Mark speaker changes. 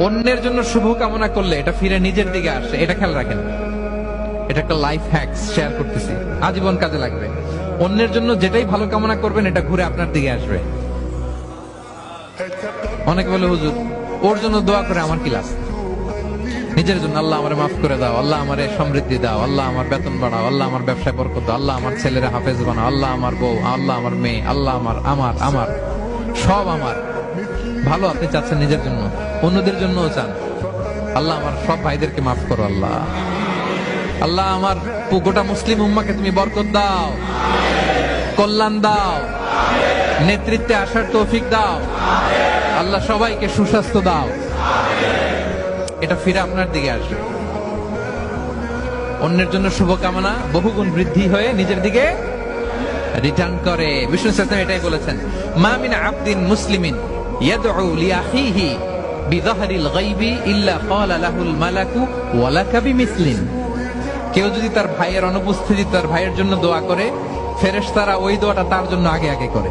Speaker 1: অন্যের জন্য শুভ কামনা করলে এটা ফিরে নিজের দিকে আসে। এটা খেয়াল রাখেন। এটা একটা লাইফ হ্যাক্স শেয়ার করতেছি। আজীবন কাজে লাগবে। অন্যের জন্য যেটাই ভালো কামনা করবেন, এটা ঘুরে আপনার দিকে আসবে। অনেকে বলে, হুজুর, ওর জন্য দোয়া করে আমার কি লাভ? নিজের জন্য, আল্লাহ আমার মাফ করে দাও, আল্লাহ আমারে সমৃদ্ধি দাও, আল্লাহ আমার বেতন বাড়াও, আল্লাহ আমার ব্যবসায় বরকত দাও, আল্লাহ আমার ছেলেরা হাফেজ বানাও, আল্লাহ আমার বউ, আল্লাহ আমার মেয়ে, আল্লাহ আমার আমার আমার, সব আমার। ভালো আপনি চাচ্ছেন নিজের জন্য। অন্যদের জন্যও চান। আল্লাহ আমার সব ভাইদেরকে মাফ করো, আল্লাহ। আল্লাহ আমার গোটা মুসলিম উম্মাকে তুমি বরকত দাও, কল্যাণ দাও, নেতৃত্বে আসার তৌফিক দাও। আল্লাহ সবাইকে সুস্বাস্থ্য দাও। এটা ফিরে আপনার দিকে আসবে। অন্যের জন্য শুভকামনা, বহুগুণ বৃদ্ধি হয়ে নিজের দিকে রিটার্ন করে। বিষ্ণু এটাই বলেছেন, মা মিন আবদিন মুসলিমিন ইয়াদউ লিআখিহি বিযাহরিল গাইবি ইল্লা ক্বালা লাহুল মালাকু ওয়ালাকা বিমিসলিন। কেউ যদি তার ভাইয়ের অনুপস্থিতি, তার ভাইয়ের জন্য দোয়া করে, ফেরেশতারা ওই দোয়াটা তার জন্য আগে আগে করে।